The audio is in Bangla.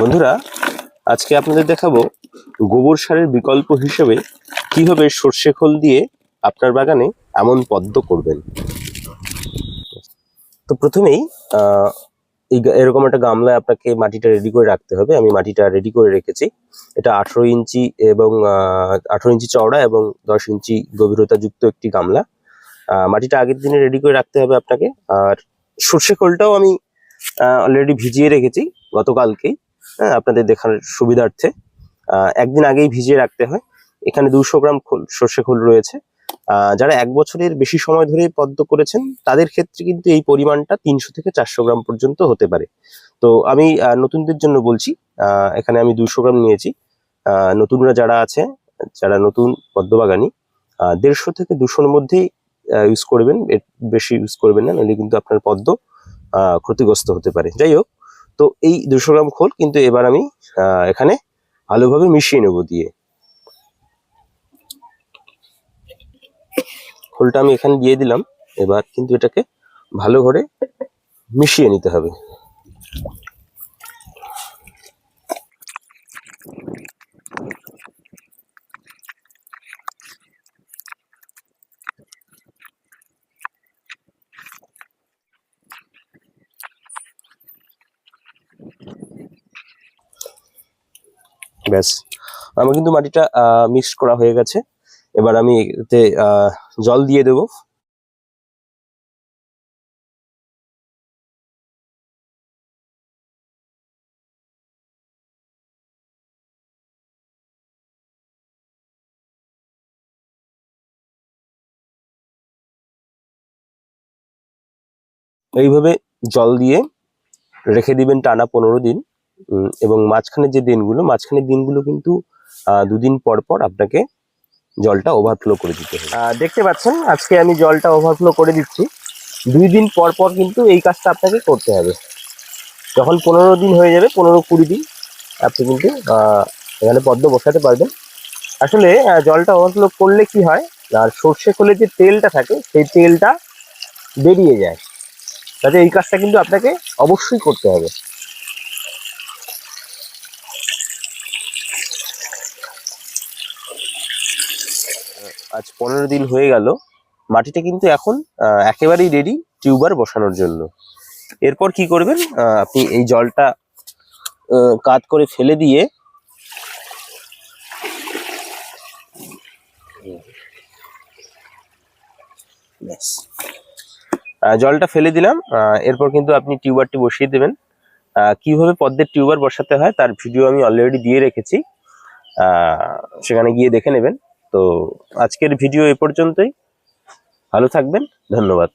বন্ধুরা, আজকে আপনাদের দেখাবো গোবর সারের বিকল্প হিসেবে কীভাবে সর্ষে খোল দিয়ে আপনার বাগানে এমন পদ্ম করবেন। তো প্রথমেই এই এরকম একটা গামলায় আপনাকে মাটিটা রেডি করে রাখতে হবে। আমি মাটিটা রেডি করে রেখেছি। এটা আঠেরো ইঞ্চি এবং আঠেরো ইঞ্চি চওড়া এবং দশ ইঞ্চি গভীরতা যুক্ত একটি গামলা। মাটিটা আগের দিনে রেডি করে রাখতে হবে আপনাকে। আর সর্ষে খোলটাও আমি অলরেডি ভিজিয়ে রেখেছি গতকালকেই। আপনাদের দেখার সুবিধার্থে। একদিন আগেই ভিজিয়ে রাখতে হয়। এখানে দুশো গ্রাম খোল, সর্ষে খোল রয়েছে। যারা এক বছরের বেশি সময় ধরে পদ্ম করেছেন, তাদের ক্ষেত্রে কিন্তু এই পরিমাণটা তিনশো থেকে চারশো গ্রাম পর্যন্ত হতে পারে। তো আমি নতুনদের জন্য বলছি এখানে আমি দুশো গ্রাম নিয়েছি। নতুনরা যারা আছে, যারা নতুন পদ্মবাগানি দেড়শো থেকে দুশোর মধ্যেই ইউজ করবেন। বেশি ইউজ করবেন না, নাহলে কিন্তু আপনার পদ্ম ক্ষতিগ্রস্ত হতে পারে। যাই হোক তো এই দুশো গ্রাম খোল কিন্তু এবার আমি এখানে ভালোভাবে মিশিয়ে নেব দিয়ে। খোলটা আমি এখানে দিয়ে দিলাম। এবার কিন্তু এটাকে ভালো করে মিশিয়ে নিতে হবে। ব্যাস। আমার কিন্তু মাটিটা মিক্স করা হয়ে গেছে। এবার আমি এতে জল দিয়ে দেব। এইভাবে জল দিয়ে রেখে দিবেন টানা পনেরো দিন। এবং মাঝখানের যে দিনগুলো, মাঝখানের দিনগুলো কিন্তু দুদিন পর পর আপনাকে জলটা ওভারফ্লো করে দিতে হবে। দেখতে পাচ্ছেন, আজকে আমি জলটা ওভারফ্লো করে দিচ্ছি। দুই দিন পর পর কিন্তু এই কাজটা আপনাকে করতে হবে। যখন পনেরো দিন হয়ে যাবে, পনেরো কুড়ি দিন, আপনি কিন্তু এখানে পদ্ম বসাতে পারবেন। আসলে জলটা ওভারফ্লো করলে কি হয়, আর সর্ষে খোলে যে তেলটা থাকে, সেই তেলটা বেরিয়ে যায়। তাতে এই কাজটা কিন্তু আপনাকে অবশ্যই করতে হবে। আজ পনেরো দিন হয়ে গেল। মাটিটা কিন্তু এখন একেবারেই রেডি টিউবার বসানোর জন্য। এরপর কি করবেন? আপনি এই জলটা কাত করে ফেলে দিয়ে জলটা ফেলে দিলাম। এরপর কিন্তু আপনি টিউবারটি বসিয়ে দেবেন। কীভাবে পদ্মের টিউবার বসাতে হয় তার ভিডিও আমি অলরেডি দিয়ে রেখেছি। সেখানে গিয়ে দেখে নেবেন। তো আজকের ভিডিও এ পর্যন্তই। ভালো থাকবেন ধন্যবাদ।